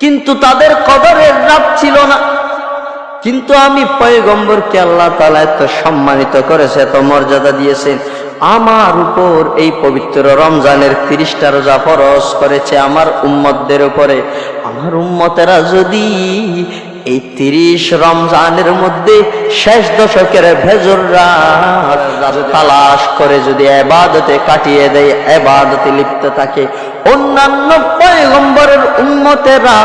কিন্তু তাদের কবরের রাত ছিল না। কিন্তু আমি পয়গম্বরকে আল্লাহ তালা এত সম্মানিত করেছে, এত মর্যাদা দিয়েছেন আমার উপর এই পবিত্র রমজানের তিরিশটা রোজা ফরজ করেছে আমার উম্মতদের উপরে। আমার উম্মতেরা যদি এই তিরিশ রমজানের মধ্যে শেষ দশকের ভেজর তালাশ করে যদি এবাদতে কাটিয়ে দেয়, এবাদতে লিপ্ত থাকে। অন্যান্য পয়গম্বরের উম্মতেরা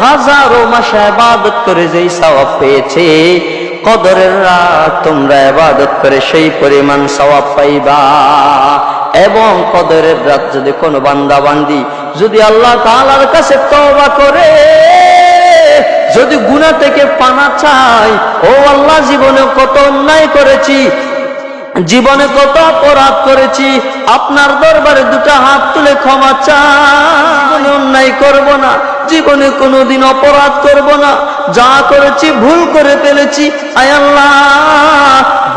হাজারো মাস এবাদত করে যেই সওয়াব পেয়েছে, কদরের রাত তোমরা এবাদত করে সেই পরিমাণ সওয়াব পাইবা। এবং কদরের রাত যদি কোনো বান্দা বান্দি যদি আল্লাহ তাআলার কাছে তওবা করে যদি গুনাহ থেকে পানা চাই, ও আল্লাহ, জীবনে কত অন্যায় করেছি, জীবনে কত অপরাধ করেছি, আপনার দরবারে দুটো হাত তুলে ক্ষমা চাই। অন্যায় করব না, জীবনে কোনোদিন অপরাধ করব না, যা করেছি ভুল করে ফেলেছি। আয় আল্লাহ,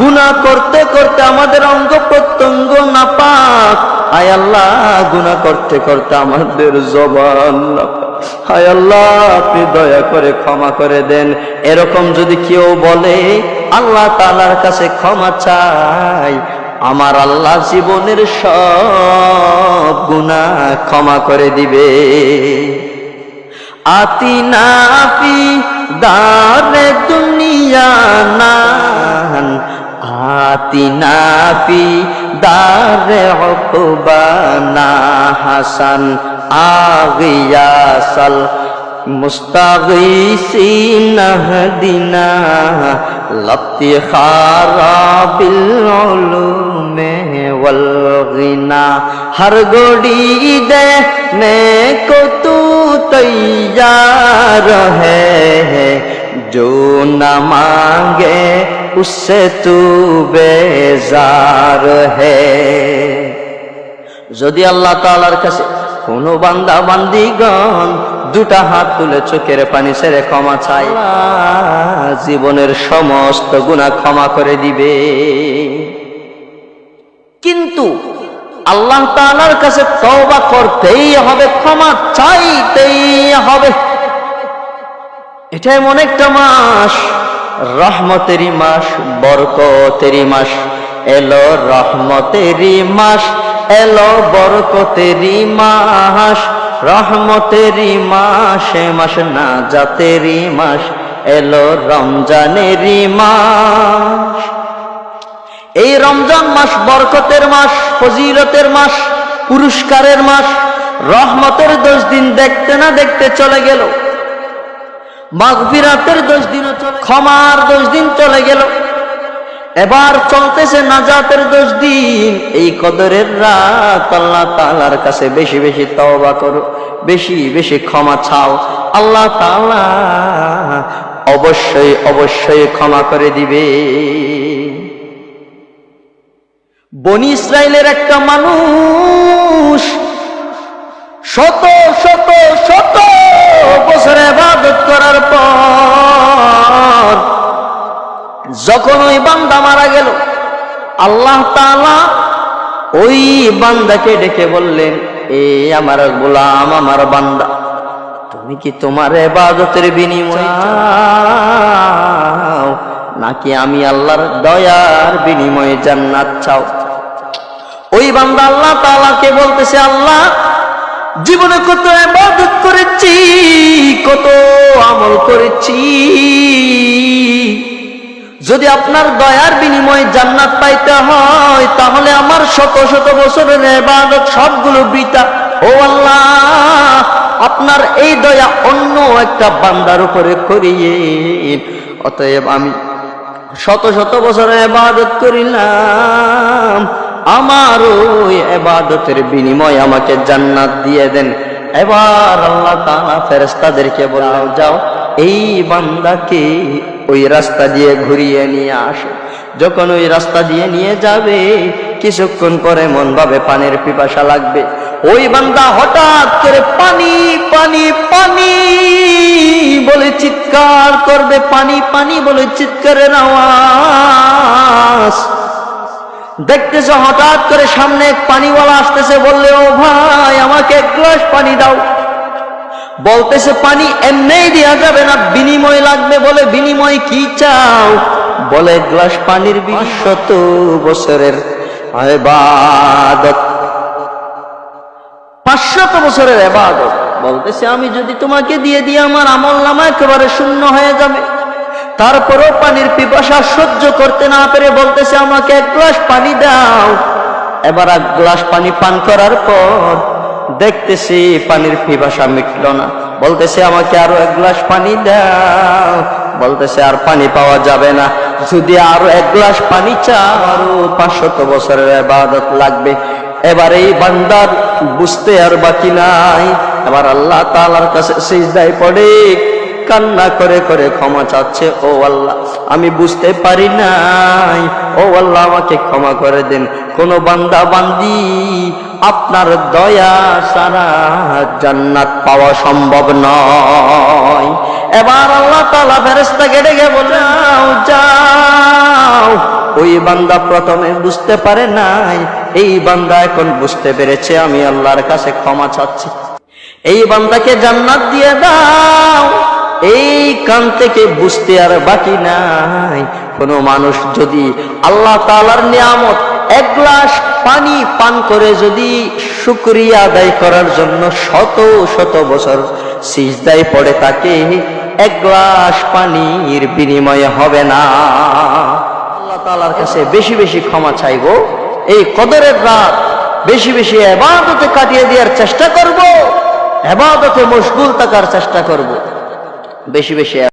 গুনাহ করতে করতে আমাদের অঙ্গ প্রত্যঙ্গ না পাক আয় আল্লাহ, গুনাহ করতে করতে আমাদের জবান না পাক। হায় আল্লাহ, আপনি দয়া করে ক্ষমা করে দেন। এরকম যদি কেউ বলে, আল্লাহ তালার কাছে ক্ষমা চাই, আমার আল্লাহ জীবনের সব গুণা ক্ষমা করে দিবে। আতিনাফি দারে দুনিয়া নান আতিনাফি দারে অকবানা হাসান আগিয়াসাল মুস্তাগিসিন হদিনা লতি খারাবিল উলুমে ওয়াল গিনা হর গোড়ি দে নে को तू तैयार है जो न मांगे उससे तू बेजार है যদি আল্লাহ তাআলার কাছে কোনো বান্দা বান্দিগণ দুটা হাত তুলে চোখের পানি ছেড়ে ক্ষমা চাই জীবনের সমস্ত গুনাহ ক্ষমা করে দিবে। কিন্তু আল্লাহ তাআলার কাছে তওবা করতেই হবে, ক্ষমা চাইতেই হবে। এটা এমন একটা মাস, রহমতেরই মাস, বরকতেরই মাস, এলো রহমতেরই মাস। এলো বরকতেরই মাস, রহমতেরই মাস, এ মাস না জাতেরই মাস, এলো রমজানেরই মাস। এই রমজান মাস বরকতের মাস, ফজিলতের মাস, পুরস্কারের মাস, রহমতের দশ দিন দেখতে না দেখতে চলে গেল। মাগফিরাতের দশ দিনও ক্ষমার দশ দিন চলে গেল। এবার চলতেছে নাজাতের দশ দিন। এই কদরের রাত আল্লাহ তাআলার কাছে বেশি বেশি তওবা করো, বেশি বেশি ক্ষমা চাও। আল্লাহ তাআলা অবশ্যই অবশ্যই ক্ষমা করে দিবে। বনি ইসরায়েলের একটা মানুষ শত শত শত বছর ইবাদত করার পর যখন ওই বান্দা মারা গেল, আল্লাহ তাআলা ওই বান্দাকে ডেকে বললেন, এ আমার গোলাম, আমার বান্দা, তুমি কি তোমার এবাদতের বিনিময় নাকি আমি আল্লাহর দয়ার বিনিময়ে জান্নাত চাও? ওই বান্দা আল্লাহ তাআলাকে বলতেছে, আল্লাহ, জীবনে কত এবাদত করেছি, কত আমল করেছি যদি আপনার দয়ার বিনিময়ে জান্নাত পাইতে হয়, তাহলে আমার শত শত বছরের এবাদত সবগুলো বৃথা। ও আল্লাহ, আপনার এই দয়া অন্য একটা বান্দার উপরে করিয়ে অতএব আমি শত শত বছরের ইবাদত করিলাম। আমার ওই এবাদতের বিনিময় আমাকে জান্নাত দিয়ে দেন। এবার আল্লাহ তাআলা ফেরেশতাদেরকে বললাম যাও, এই বান্দাকে ওই রাস্তা দিয়ে ঘুরিয়ে নিয়ে আসো। যখন ওই রাস্তা দিয়ে নিয়ে যাবে, কিছুক্ষণ পরে মন ভাবে পানির পিপাসা লাগবে। ওই বান্দা হঠাৎ করে পানি পানি পানি বলে চিৎকার করবে, পানি পানি বলে চিৎকারের আওয়াজ। দেখতেছে হঠাৎ করে সামনে পানিওয়ালা আসতেছে, বললে, ও ভাই, আমাকে এক গ্লাস পানি দাও। বলতেছে, পানি এমনিই দেওয়া যাবে না, বিনিময় লাগবে বলে, বিনিময় কি চাও? বলে, গ্লাস পানির বিশত বছরের পাঁচশত বছরের এবাদত বলতেছে, আমি যদি তোমাকে দিয়ে দিই, আমার আমল নামা একেবারে শূন্য হয়ে যাবে। তারপরেও পানির পিপাসা সহ্য করতে না পেরে বলতেছে, আমাকে এক গ্লাস পানি দাও। এবার এক গ্লাস পানি পান করার পর দেখতেছি পানির পিপাসা মিটল না। বলতেছে, আমাকে আরও এক গ্লাস পানি দাও। বলতেছে, আর পানি পাওয়া যাবে না। যদি আরও এক গ্লাস পানি চাও, আরও পাঁচশত বছরের আবাদত লাগবে। এবার এই বান্দার বুঝতে আর বাকি নাই। এবার আল্লাহ তালার কাছে সিজদায় পড়ে, কান্না করে করে ক্ষমা চাচ্ছে, ও আল্লাহ, আমি বুঝতে পারি নাই। ও আল্লাহ, আমাকে ক্ষমা করে দেন। কোন বান্দা বান্দি আপনার দয়া সারা জান্নাত পাওয়া সম্ভব নয়। এবার আল্লাহ তালা ফেরেস্তাকে ডেকে বলাও যাও ওই বান্দা প্রথমে বুঝতে পারে নাই, এই বান্দা এখন বুঝতে পেরেছে, আমি আল্লাহর কাছে ক্ষমা চাচ্ছি। এই বান্দাকে জান্নাত দিয়ে দাও। এই কান থেকে বুঝতে আর বাকি নাই। কোনো মানুষ যদি আল্লাহ তালার নিয়ামত এক গ্লাস পানি পান করে যদি শুক্রিয়া আদায় করার জন্য শত শত বছর সিজদায় পড়ে তাকে এক গ্লাস পানির বিনিময়ে হবে না। আল্লাহ তালার কাছে বেশি বেশি ক্ষমা চাইব এই কদরের রাত বেশি বেশি এবাদতে কাটিয়ে দেওয়ার চেষ্টা করব, এবাদতে মশগুল থাকার চেষ্টা করব। বেশি বেশি